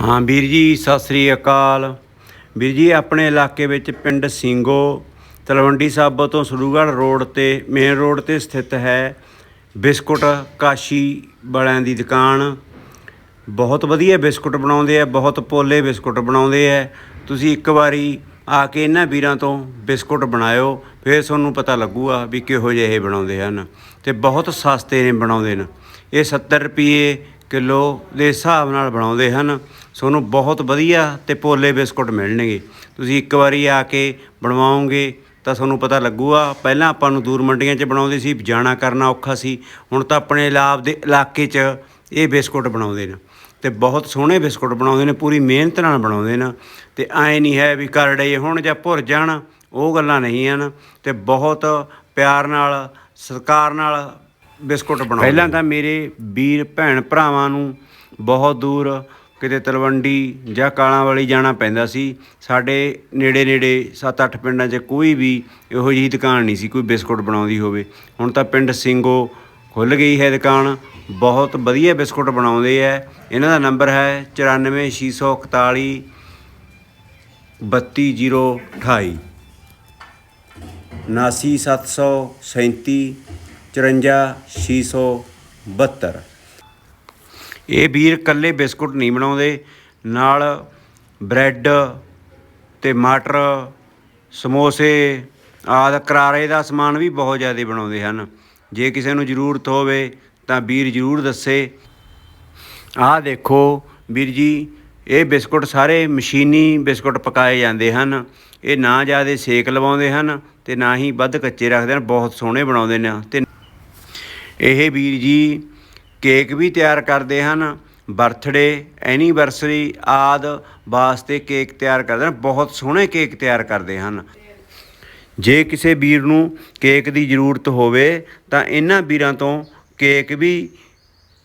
ਹਾਂ ਵੀਰ ਜੀ, ਸਤਿ ਸ੍ਰੀ ਅਕਾਲ। ਵੀਰ ਜੀ, ਆਪਣੇ ਇਲਾਕੇ ਵਿੱਚ ਪਿੰਡ ਸਿੰਗੋ, ਤਲਵੰਡੀ ਸਾਬੋ ਤੋਂ ਸਰੂਗੜ੍ਹ ਰੋਡ ਤੇ ਮੇਨ ਰੋਡ ਤੇ ਸਥਿਤ ਹੈ ਬਿਸਕੁਟ ਕਾਸ਼ੀ ਵਾਲਿਆਂ ਦੀ ਦੁਕਾਨ। ਬਹੁਤ ਵਧੀਆ ਬਿਸਕੁਟ ਬਣਾਉਂਦੇ ਆ, ਬਹੁਤ ਪੋਲੇ ਬਿਸਕੁਟ ਬਣਾਉਂਦੇ ਆ। ਤੁਸੀਂ ਇੱਕ ਵਾਰੀ ਆ ਕੇ ਇਹਨਾਂ ਵੀਰਾਂ ਤੋਂ ਬਿਸਕੁਟ ਬਣਾਇਓ, ਫਿਰ ਤੁਹਾਨੂੰ ਪਤਾ ਲੱਗੂਗਾ ਵੀ ਕਿਹੋ ਜਿਹੇ ਇਹ ਬਣਾਉਂਦੇ ਹਨ ਤੇ ਬਹੁਤ ਸਸਤੇ ਨੇ ਬਣਾਉਂਦੇ ਨੇ। ਇਹ 70 ਰੁਪਏ ਕਿਲੋ ਦੇ ਹਿਸਾਬ ਨਾਲ ਬਣਾਉਂਦੇ ਹਨ। ਤੁਹਾਨੂੰ ਬਹੁਤ ਵਧੀਆ ਤੇ ਪੋਲੇ ਬਿਸਕੁਟ ਮਿਲਣਗੇ। ਤੁਸੀਂ ਇੱਕ ਵਾਰੀ ਆ ਕੇ ਬਣਵਾਓਗੇ ਤਾਂ ਤੁਹਾਨੂੰ ਪਤਾ ਲੱਗੂਗਾ। ਪਹਿਲਾਂ ਆਪਾਂ ਨੂੰ ਦੂਰ ਮੰਡੀਆਂ 'ਚ ਬਣਾਉਂਦੇ ਸੀ, ਜਾਣਾ ਕਰਨਾ ਔਖਾ ਸੀ। ਹੁਣ ਤਾਂ ਆਪਣੇ ਇਲਾਬ ਦੇ ਇਲਾਕੇ 'ਚ ਇਹ ਬਿਸਕੁਟ ਬਣਾਉਂਦੇ ਨੇ। ਤੇ ਬਹੁਤ ਸੋਹਣੇ ਬਿਸਕੁਟ ਬਣਾਉਂਦੇ ਨੇ, ਪੂਰੀ ਮਿਹਨਤ ਨਾਲ ਬਣਾਉਂਦੇ ਨੇ। ਤੇ ਐ ਨਹੀਂ ਹੈ ਵੀ ਕਰੜੇ ਹੁਣ ਜਾਂ ਭੁਰ ਜਾਣ, ਉਹ ਗੱਲਾਂ ਨਹੀਂ ਹਨ। ਤੇ ਬਹੁਤ ਪਿਆਰ ਨਾਲ, ਸਤਿਕਾਰ ਨਾਲ ਬਿਸਕੁਟ ਬਣਾਉਂਦੇ ਪਹਿਲਾਂ ਤਾਂ ਮੇਰੇ ਵੀਰ ਭੈਣ ਭਰਾਵਾਂ ਨੂੰ ਬਹੁਤ ਦੂਰ ਕਿਤੇ ਤਲਵੰਡੀ ਜਾਂ ਕਾਲਾਂ ਵਾਲੀ ਜਾਣਾ ਪੈਂਦਾ ਸੀ। ਸਾਡੇ ਨੇੜੇ ਨੇੜੇ 7-8 ਪਿੰਡਾਂ 'ਚ ਕੋਈ ਵੀ ਇਹੋ ਜਿਹੀ ਦੁਕਾਨ ਨਹੀਂ ਸੀ, ਕੋਈ ਬਿਸਕੁਟ ਬਣਾਉਂਦੀ ਹੋਵੇ। ਹੁਣ ਤਾਂ ਪਿੰਡ ਸਿੰਗੋ ਖੁੱਲ ਗਈ ਹੈ ਦੁਕਾਨ, ਬਹੁਤ ਵਧੀਆ ਬਿਸਕੁਟ ਬਣਾਉਂਦੇ ਐ ਇਹਨਾਂ ਦਾ ਨੰਬਰ ਹੈ 94641 32028 99737 54672 ਇਹ ਵੀਰ ਕੱਲੇ ਬਿਸਕੁਟ ਨਹੀਂ ਬਣਾਉਂਦੇ। ਨਾਲ ਬ੍ਰੈਡ ਤੇ ਮਟਰ, ਸਮੋਸੇ ਆਦ ਕਰਾਰੇ ਦਾ ਸਮਾਨ ਵੀ ਬਹੁਤ ਜ਼ਿਆਦਾ ਬਣਾਉਂਦੇ ਹਨ। ਜੇ ਕਿਸੇ ਨੂੰ ਜ਼ਰੂਰਤ ਹੋਵੇ ਤਾਂ ਵੀਰ ਜ਼ਰੂਰ ਦੱਸੇ। ਆਹ ਦੇਖੋ ਵੀਰ ਜੀ, ਇਹ ਬਿਸਕੁਟ ਸਾਰੇ ਮਸ਼ੀਨੀ ਬਿਸਕੁਟ ਪਕਾਏ ਜਾਂਦੇ ਹਨ। ਇਹ ਨਾ ਜ਼ਿਆਦਾ ਸੇਕ ਲਵਾਉਂਦੇ ਹਨ ਤੇ ਨਾ ਹੀ ਵੱਧ ਕੱਚੇ ਰੱਖਦੇ ਹਨ, ਬਹੁਤ ਸੋਹਣੇ ਬਣਾਉਂਦੇ ਨੇ। ਤੇ ਇਹ ਵੀਰ ਜੀ ਕੇਕ ਵੀ ਤਿਆਰ ਕਰਦੇ ਹਨ, ਬਰਥਡੇ, ਐਨੀਵਰਸਰੀ ਆਦ ਵਾਸਤੇ ਕੇਕ ਤਿਆਰ ਕਰਦੇ ਹਨ, ਬਹੁਤ ਸੋਹਣੇ ਕੇਕ ਤਿਆਰ ਕਰਦੇ ਹਨ। ਜੇ ਕਿਸੇ ਵੀਰ ਨੂੰ ਕੇਕ ਦੀ ਜ਼ਰੂਰਤ ਹੋਵੇ, ਤਾਂ ਇਹਨਾਂ ਵੀਰਾਂ ਤੋਂ ਕੇਕ ਵੀ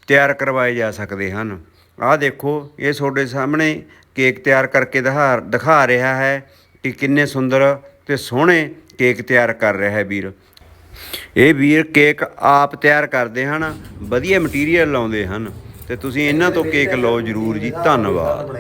ਤਿਆਰ ਕਰਵਾਏ ਜਾ ਸਕਦੇ ਹਨ। ਆਹ ਦੇਖੋ, ਇਹ ਤੁਹਾਡੇ ਸਾਹਮਣੇ ਕੇਕ ਤਿਆਰ ਕਰਕੇ ਦਿਖਾ ਦਿਖਾ ਰਿਹਾ ਹੈ ਕਿ ਕਿੰਨੇ ਸੁੰਦਰ ਤੇ ਸੋਹਣੇ ਕੇਕ ਤਿਆਰ ਕਰ ਰਿਹਾ ਹੈ ਵੀਰ। ਇਹ ਵੀਰ ਕੇਕ ਆਪ ਤਿਆਰ ਕਰਦੇ ਹਨ, ਵਧੀਆ ਮਟੀਰੀਅਲ ਲਾਉਂਦੇ ਹਨ। ਤੇ ਤੁਸੀਂ ਇਹਨਾਂ ਤੋਂ ਕੇਕ ਲਓ ਜ਼ਰੂਰ ਜੀ, ਧੰਨਵਾਦ।